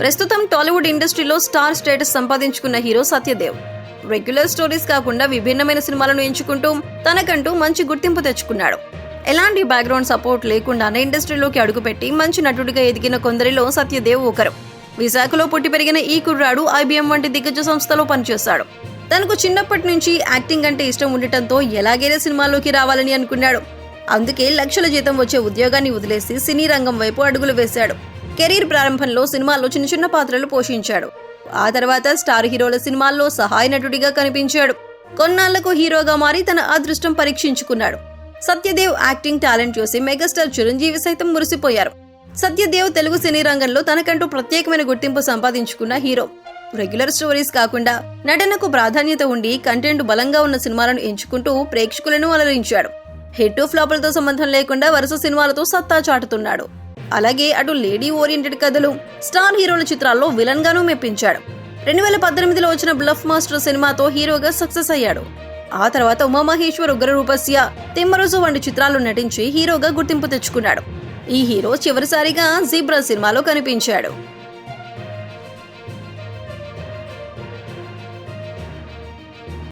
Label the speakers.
Speaker 1: ప్రస్తుతం టాలీవుడ్ ఇండస్ట్రీలో star status సంపాదించుకున్న హీరో సత్యదేవ్. రెగ్యులర్ స్టోరీస్ కాకుండా విభిన్నమైన సినిమాలను ఎంచుకుంటూ తనకంటూ మంచి గుర్తింపు తెచ్చుకున్నాడు. ఎలాంటి బ్యాక్గ్రౌండ్ సపోర్ట్ లేకుండానే ఇండస్ట్రీలోకి అడుగుపెట్టి మంచి నటుడిగా ఎదిగిన కొందరిలో సత్యదేవ్ ఒకరు. విశాఖలో పుట్టి పెరిగిన ఈ కుర్రాడు ఐబీఎం వంటి దిగ్గజ సంస్థలో పనిచేశాడు. తనకు చిన్నప్పటి నుంచి యాక్టింగ్ అంటే ఇష్టం ఉండటంతో ఎలాగైనా సినిమాల్లోకి రావాలని అనుకున్నాడు. అందుకే లక్షల జీతం వచ్చే ఉద్యోగాన్ని వదిలేసి సినీ రంగం వైపు అడుగులు వేశాడు. కెరీర్ ప్రారంభంలో సినిమాల్లో చిన్న చిన్న పాత్రలు పోషించాడు. ఆ తర్వాత స్టార్ హీరోల సినిమాల్లో సహాయ నటుడిగా కనిపించాడు. కొన్నాళ్ళకు హీరోగా మారి తన అదృష్టం పరీక్షించుకున్నాడు. సత్యదేవ్ యాక్టింగ్ టాలెంట్ చూసి మెగాస్టార్ చిరంజీవి సైతం మురిసిపోయారు. సత్యదేవ్ తెలుగు సినీ రంగంలో తనకంటూ ప్రత్యేకమైన గుర్తింపు సంపాదించుకున్న హీరో. రెగ్యులర్ స్టోరీస్ కాకుండా నటనకు ప్రాధాన్యత ఉండి కంటెంట్ బలంగా ఉన్న సినిమాలను ఎంచుకుంటూ ప్రేక్షకులను అలరించాడు. హిట్ ఫ్లాపులతో సంబంధం లేకుండా వరుస సినిమాలతో సత్తా చాటుతున్నాడు. అలాగే అటు లేడీ ఓరియంటెడ్ కథలు స్టార్ హీరోల చిత్రాల్లో విలన్ గాను మెప్పించాడు. రెండు వేల పద్దెనిమిదిలో వచ్చిన బ్లఫ్ మాస్టర్ సినిమాతో హీరోగా సక్సెస్ అయ్యాడు. ఆ తర్వాత ఉమామహేశ్వర్ ఉగ్ర రూపస్య తిమ్మరుసు వంటి చిత్రాల్లో నటించి హీరోగా గుర్తింపు తెచ్చుకున్నాడు. ఈ హీరో చివరిసారిగా జీబ్రా సినిమాలో కనిపించాడు.